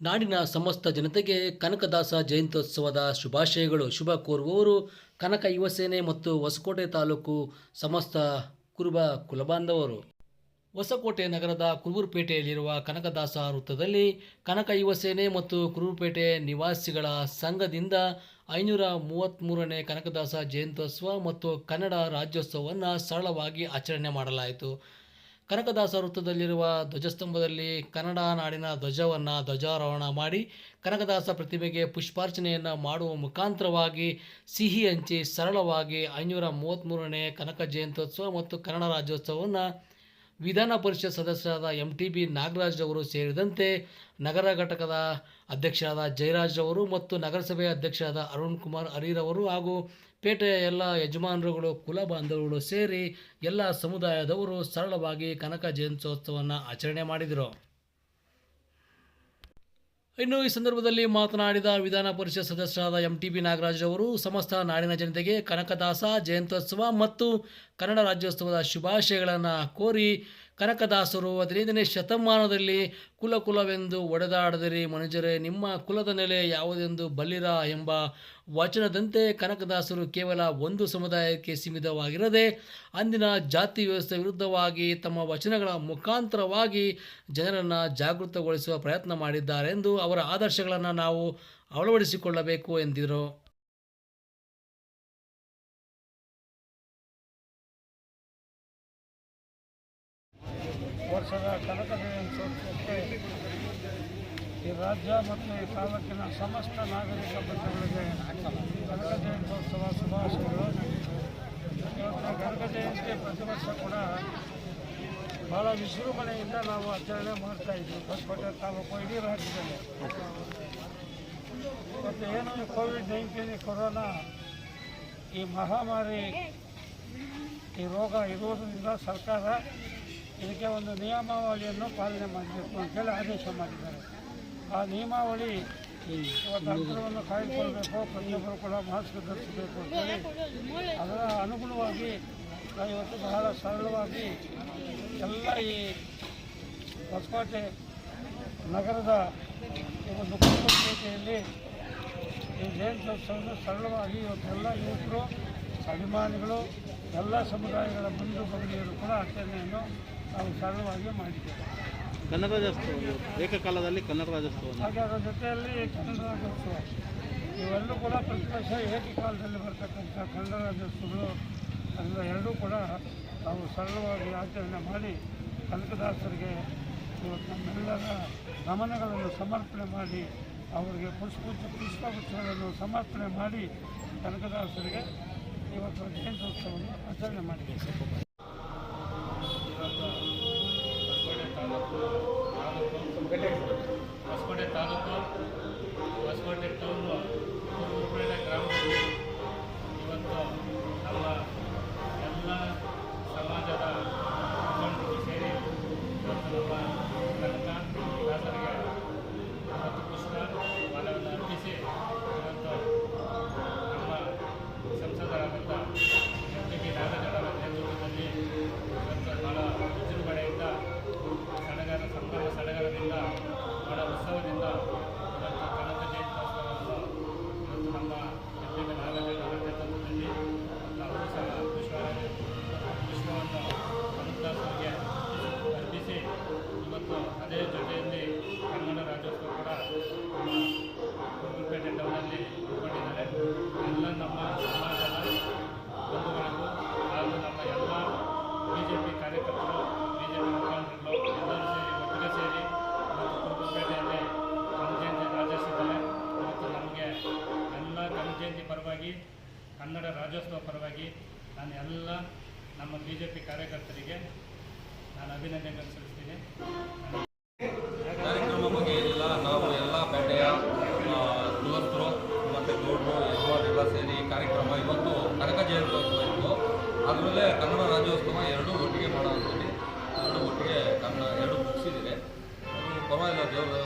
ನಾಡಿನ ಸಮಸ್ತ ಜನತೆಗೆ ಕನಕದಾಸ ಜಯಂತ್ಯೋತ್ಸವದ ಶುಭಾಶಯಗಳು. ಶುಭ ಕೋರುವವರು ಕನಕ ಯುವಸೇನೆ ಮತ್ತು ಹೊಸಕೋಟೆ ತಾಲೂಕು ಸಮಸ್ತ ಕುರುಬ ಕುಲಬಾಂಧವರು. ಹೊಸಕೋಟೆ ನಗರದ ಕುರುಬುರುಪೇಟೆಯಲ್ಲಿರುವ ಕನಕದಾಸ ವೃತ್ತದಲ್ಲಿ ಕನಕ ಯುವಸೇನೆ ಮತ್ತು ಕುರುಬುರುಪೇಟೆ ನಿವಾಸಿಗಳ ಸಂಘದಿಂದ ಐನೂರ ಮೂವತ್ತ್ಮೂರನೇ ಕನಕದಾಸ ಜಯಂತ್ಯೋತ್ಸವ ಮತ್ತು ಕನ್ನಡ ರಾಜ್ಯೋತ್ಸವವನ್ನು ಸರಳವಾಗಿ ಆಚರಣೆ ಮಾಡಲಾಯಿತು. ಕನಕದಾಸ ವೃತ್ತದಲ್ಲಿರುವ ಧ್ವಜಸ್ತಂಭದಲ್ಲಿ ಕನ್ನಡ ನಾಡಿನ ಧ್ವಜವನ್ನು ಧ್ವಜಾರೋಹಣ ಮಾಡಿ ಕನಕದಾಸ ಪ್ರತಿಮೆಗೆ ಪುಷ್ಪಾರ್ಚನೆಯನ್ನು ಮಾಡುವ ಮುಖಾಂತರವಾಗಿ ಸಿಹಿ ಹಂಚಿ ಸರಳವಾಗಿ ಐನೂರ ಮೂವತ್ತ್ಮೂರನೇ ಕನಕ ಜಯಂತ್ಯೋತ್ಸವ ಮತ್ತು ಕನ್ನಡ ರಾಜ್ಯೋತ್ಸವವನ್ನು ವಿಧಾನ ಪರಿಷತ್ ಸದಸ್ಯರಾದ ಎಂ ಟಿ ಬಿ ನಾಗರಾಜ್ ಅವರು ಸೇರಿದಂತೆ ನಗರ ಘಟಕದ ಅಧ್ಯಕ್ಷರಾದ ಜಯರಾಜ್ ಅವರು ಮತ್ತು ನಗರಸಭೆಯ ಅಧ್ಯಕ್ಷರಾದ ಅರುಣ್ ಕುಮಾರ್ ಹರಿರವರು ಹಾಗೂ ಪೇಟೆಯ ಎಲ್ಲ ಯಜಮಾನರುಗಳು, ಕುಲ ಬಾಂಧವರುಗಳು ಸೇರಿ ಎಲ್ಲ ಸಮುದಾಯದವರು ಸರಳವಾಗಿ ಕನಕ ಜಯಂತ್ಯೋತ್ಸವವನ್ನು ಆಚರಣೆ ಮಾಡಿದರು. ಇನ್ನು ಈ ಸಂದರ್ಭದಲ್ಲಿ ಮಾತನಾಡಿದ ವಿಧಾನ ಪರಿಷತ್ ಸದಸ್ಯರಾದ ಎಂ ಟಿ ಬಿ ನಾಗರಾಜ್ ಅವರು, ಸಮಸ್ತ ನಾಡಿನ ಜನತೆಗೆ ಕನಕದಾಸ ಜಯಂತ್ಯೋತ್ಸವ ಮತ್ತು ಕನ್ನಡ ರಾಜ್ಯೋತ್ಸವದ ಶುಭಾಶಯಗಳನ್ನು ಕೋರಿ ಕನಕದಾಸರು, ಹದಿನೈದನೇ ಶತಮಾನದಲ್ಲಿ ಕುಲ ಕುಲವೆಂದು ಒಡೆದಾಡದಿರಿ ಮನುಜರೇ, ನಿಮ್ಮ ಕುಲದ ನೆಲೆ ಯಾವುದೆಂದು ಬಲ್ಲಿರ ಎಂಬ ವಚನದಂತೆ ಕನಕದಾಸರು ಕೇವಲ ಒಂದು ಸಮುದಾಯಕ್ಕೆ ಸೀಮಿತವಾಗಿರದೆ, ಅಂದಿನ ಜಾತಿ ವ್ಯವಸ್ಥೆ ವಿರುದ್ಧವಾಗಿ ತಮ್ಮ ವಚನಗಳ ಮುಖಾಂತರವಾಗಿ ಜನರನ್ನು ಜಾಗೃತಗೊಳಿಸುವ ಪ್ರಯತ್ನ ಮಾಡಿದ್ದಾರೆಂದು ಅವರ ಆದರ್ಶಗಳನ್ನು ನಾವು ಅಳವಡಿಸಿಕೊಳ್ಳಬೇಕು ಎಂದಿರು ವರ್ಷದ ಕನಕ ಜಯಂತ್ಯೋತ್ಸವಕ್ಕೆ ಈ ರಾಜ್ಯ ಮತ್ತು ಈ ತಾಲೂಕಿನ ಸಮಸ್ತ ನಾಗರಿಕ ಬಂಧುಗಳಿಗೆ ಕನಕ ಜಯಂತ್ಯೋತ್ಸವ ಶುಭಾಶಯಗಳು. ಇವತ್ತು ಕನಕ ಜಯಂತಿ ಪ್ರತಿ ವರ್ಷ ಕೂಡ ಭಾಳ ವಿಜೃಂಭಣೆಯಿಂದ ನಾವು ಆಚರಣೆ ಮಾಡ್ತಾ ಇದ್ವಿ ಹೊಸಕೋಟೆ ತಾಲೂಕು, ಇಡೀ ರಾಜ್ಯದಲ್ಲಿ. ಮತ್ತು ಏನು ಕೋವಿಡ್ ನೈನ್ಟೀನ್ ಕೊರೋನಾ, ಈ ಮಹಾಮಾರಿ, ಈ ರೋಗ ಇರುವುದರಿಂದ ಸರ್ಕಾರ ಇದಕ್ಕೆ ಒಂದು ನಿಯಮಾವಳಿಯನ್ನು ಪಾಲನೆ ಮಾಡಬೇಕು ಅಂತೇಳಿ ಆದೇಶ ಮಾಡಿದ್ದಾರೆ. ಆ ನಿಯಮಾವಳಿ ಅಂತರವನ್ನು ಕಾಯ್ದುಕೊಳ್ಬೇಕು ಪ್ರತಿಯೊಬ್ಬರು ಕೂಡ ಮಾಸ್ಕ್ ಧರಿಸಬೇಕು ಅಂತೇಳಿ ಅದರ ಅನುಗುಣವಾಗಿ ಇವತ್ತು ಬಹಳ ಸರಳವಾಗಿ ಎಲ್ಲ ಈ ಹೊಸಕೋಟೆ ನಗರದ ಈ ಒಂದು ಕುಟುಂಬಪೇಟೆಯಲ್ಲಿ ಈ ಜಯಂತ್ಯೋತ್ಸವವನ್ನು ಸರಳವಾಗಿ ಇವತ್ತೆಲ್ಲ ಯುವಕರು ಅಭಿಮಾನಿಗಳು ಎಲ್ಲ ಸಮುದಾಯಗಳ ಬಂಧು ಭಗಿನಿಯರು ಕೂಡ ಆಚರಣೆಯನ್ನು ನಾವು ಸರಳವಾಗಿ ಮಾಡಿದ್ದೇವೆ. ಕನ್ನಡ ರಾಜ್ಯೋತ್ಸವ ಏಕಕಾಲದಲ್ಲಿ ಕನ್ನಡ ರಾಜ್ಯೋತ್ಸವ ಹಾಗೆ ಅದರ ಜೊತೆಯಲ್ಲಿ ಕನ್ನಡ ರಾಜ್ಯೋತ್ಸವ. ಇವೆಲ್ಲೂ ಕೂಡ ಪ್ರತಿ ವರ್ಷ ಏಕಕಾಲದಲ್ಲಿ ಬರ್ತಕ್ಕಂಥ ಕನ್ನಡ ರಾಜ್ಯೋತ್ಸವಗಳು. ಅದರ ಎರಡೂ ಕೂಡ ನಾವು ಸರಳವಾಗಿ ಆಚರಣೆ ಮಾಡಿ ಕನಕದಾಸರಿಗೆ ಇವತ್ತು ನಮ್ಮೆಲ್ಲರ ನಮನಗಳನ್ನು ಸಮರ್ಪಣೆ ಮಾಡಿ ಅವರಿಗೆ ಪುಷ್ಪ ಪುಷ್ಪಗುಚ್ಛಗಳನ್ನು ಸಮರ್ಪಣೆ ಮಾಡಿ ಕನಕದಾಸರಿಗೆ ಇವತ್ತು ಜಯಂತ್ಯೋತ್ಸವವನ್ನು ಆಚರಣೆ ಮಾಡಿದ್ದೇವೆ. ಕನ್ನಡ ರಾಜ್ಯೋತ್ಸವ ಪರವಾಗಿ ನಾನು ಎಲ್ಲ ನಮ್ಮ ಬಿ ಜೆ ಪಿ ಕಾರ್ಯಕರ್ತರಿಗೆ ನಾನು ಅಭಿನಂದನೆ ಸಲ್ಲಿಸ್ತೀನಿ. ಕಾರ್ಯಕ್ರಮ ಬಗ್ಗೆ ಏನಿಲ್ಲ ನಾವು ಎಲ್ಲ ಪೇಟೆಯ ಕುಲಸ್ಥರು ಮತ್ತು ಗೌಡರು ಯಜಮಾನರೆಲ್ಲ ಸೇರಿ ಕಾರ್ಯಕ್ರಮ ಇವತ್ತು ಕನಕ ಜಯಂತ್ಯೋತ್ಸವ ಇತ್ತು ಅದರಲ್ಲೇ ಕನ್ನಡ ರಾಜ್ಯೋತ್ಸವ ಎರಡೂ ಒಟ್ಟಿಗೆ ಮಾಡೋಂಥದ್ದು ಎರಡು ಒಟ್ಟಿಗೆ ಕನ್ನಡ ಎರಡು ಮುಗಿಸಿದ್ದೀರಿ. ಅದು ಪರವಾಗಿಲ್ಲ ದೇವರ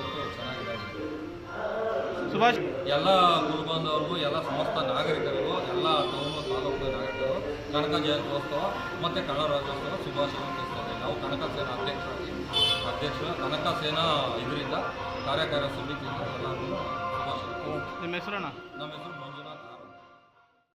ಸುಭಾಷ್ ಎಲ್ಲ ಗುರುಬಾಂಧವರಿಗೂ ಎಲ್ಲ ಸಮಸ್ತ ನಾಗರಿಕರಿಗೂ ಎಲ್ಲ ತಮ್ಮ ತಾಲೂಕು ನಾಗರಿಕರು ಕನಕ ಜಯಂತ್ಯೋತ್ಸವ ಮತ್ತು ಕನ್ನಡ ರಾಜ್ಯೋತ್ಸವ ಶುಭಾಶಯ ತಿಳಿಸ್ತೇನೆ ನಾವು ಕನಕ ಸೇನಾ ಅಧ್ಯಕ್ಷರಾಗಿ ಅಧ್ಯಕ್ಷ ಕನಕ ಸೇನಾ ಇದರಿಂದ ಕಾರ್ಯಕಾರ ಸಮಿತಿಯಿಂದ ಎಲ್ಲರಿಗೂ ಶುಭಾಶಯ. ನಿಮ್ಮ ಹೆಸರಣ್ಣ? ನಮ್ಮ ಹೆಸರು